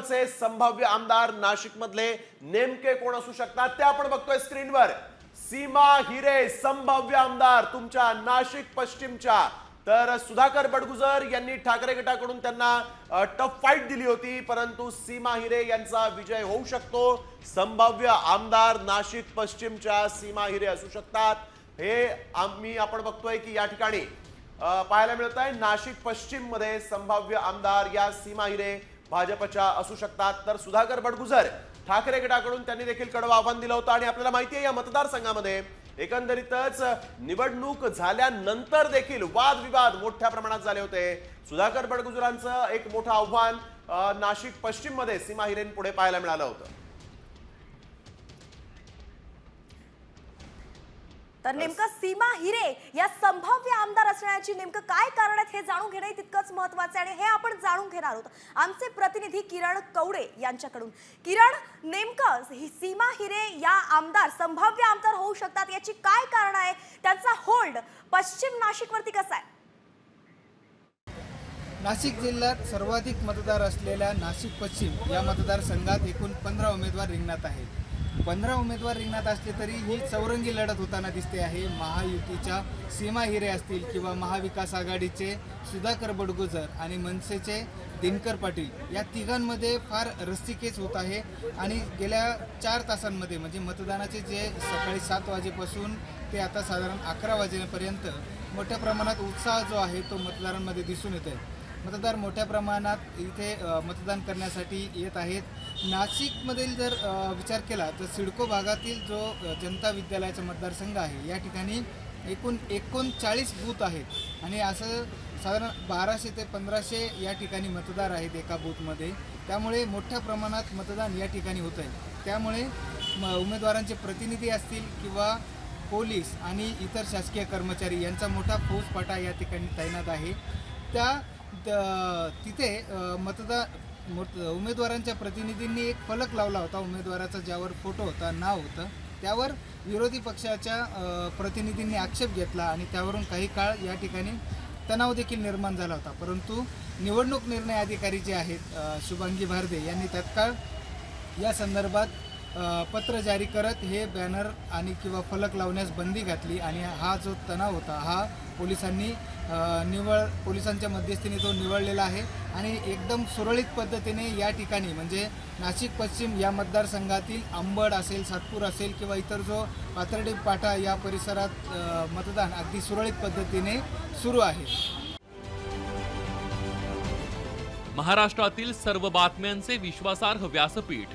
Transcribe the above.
महत्त्वाचे संभाव्य आमदार नाशिक मधले नेमके कोण असू शकतात ते आपण बघतोय स्क्रीनवर. सीमा हिरे संभाव्य आमदार तुमच्या नाशिक पश्चिमच्या. तर सुधाकर बडगुजर यांनी ठाकरे गटाकडून त्यांना टफ फाईट दिली होती परंतु सीमा हिरे यांचा विजय होऊ शकतो. संभाव्य आमदार नाशिक पश्चिमच्या सीमा हिरे असू शकतात. हे आम्ही आपण बघतोय की या ठिकाणी पाहायला मिळत आहे नाशिक पश्चिममध्ये संभाव्य आमदार या सीमा हिरे भाजपच्या असू शकतात तर सुधाकर बडगुजर ठाकरे गटाकडून त्यांनी देखील कडवं आव्हान दिलं होतं आणि आपल्याला माहिती आहे या मतदारसंघामध्ये एकंदरीतच निवडणूक झाल्यानंतर देखील वादविवाद मोठ्या प्रमाणात झाले होते. सुधाकर बडगुजरांचं एक मोठं आव्हान नाशिक पश्चिममध्ये सीमा हिरेन पुढे पाहायला मिळालं होतं. तर नेमकं सीमा हिरे या संभाव्य आमदार असण्याची नेमकं काय कारण आहेत हे जाणून घेणं तितकंच महत्वाचं आहे. आणि हे आपण जाणून घेणार आहोत आमचे प्रतिनिधी किरण कवडे यांच्याकडून. किरण नेमकं ही सीमा हिरे या आमदार संभाव्य आमदार होऊ शकतात याची काय कारण आहे? त्यांचा होल्ड पश्चिम नाशिकवरती कसा आहे? नाशिक जिल्ह्यात सर्वाधिक मतदार असलेल्या नाशिक पश्चिम या मतदारसंघात एकूण पंधरा उमेदवार रिंगणात आहेत. पंधरा उमेदवार रिंगणात असले तरी ही चौरंगी लढत होताना दिसते आहे. महायुतीच्या सीमा हिरे असतील किंवा महाविकास आघाडीचे सुधाकर बडगुजर आणि मनसेचे दिनकर पाटील या तिघांमध्ये फार रस्तिकेच होत आहे. आणि गेल्या चार तासांमध्ये म्हणजे मतदानाचे जे सकाळी सात वाजेपासून ते आता साधारण अकरा वाजेपर्यंत मोठ्या प्रमाणात उत्साह जो आहे तो मतदारांमध्ये दिसून येत आहे मतदार मोठ्या प्रमाणात इथे मतदान करण्यासाठी येत आहेत. नाशिकमधील जर विचार केला तर सिडको भागातील जो जनता विद्यालयाचा मतदारसंघ आहे या ठिकाणी एकूण एकोणचाळीस बूथ आहेत. आणि असं साधारण बाराशे ते पंधराशे या ठिकाणी मतदार आहेत एका बूथमध्ये. त्यामुळे मोठ्या प्रमाणात मतदान या ठिकाणी होतं आहे त्यामुळे म उमेदवारांचे प्रतिनिधी असतील किंवा पोलीस आणि इतर शासकीय कर्मचारी यांचा मोठा फौजफाटा या ठिकाणी तैनात आहे. त्या तिथे मतदार मत उमेदवारांच्या प्रतिनिधींनी एक फलक लावला होता. उमेदवाराचा ज्यावर फोटो होता नाव होतं त्यावर विरोधी पक्षाच्या प्रतिनिधींनी आक्षेप घेतला आणि त्यावरून काही काळ या ठिकाणी तणाव देखील निर्माण झाला होता. परंतु निवडणूक निर्णय अधिकारी जे आहेत शुभांगी भारदे यांनी तत्काळ या संदर्भात पत्र जारी करत हे बॅनर आणि किंवा फलक लावण्यास बंदी घातली आणि हा जो तणाव होता हा पोलिसांनी निवळ पोलिसांच्या मध्यस्थीने तो निवळलेला आहे आणि एकदम सुरळीत पद्धतीने या ठिकाणी म्हणजे नाशिक पश्चिम या मतदारसंघातील आंबड असेल सातपूर असेल किंवा इतर जो पाथर्डी पाठा या परिसरात मतदान अगदी सुरळीत पद्धतीने सुरू आहे. महाराष्ट्रातील सर्व बातम्यांचे विश्वासार्ह व्यासपीठ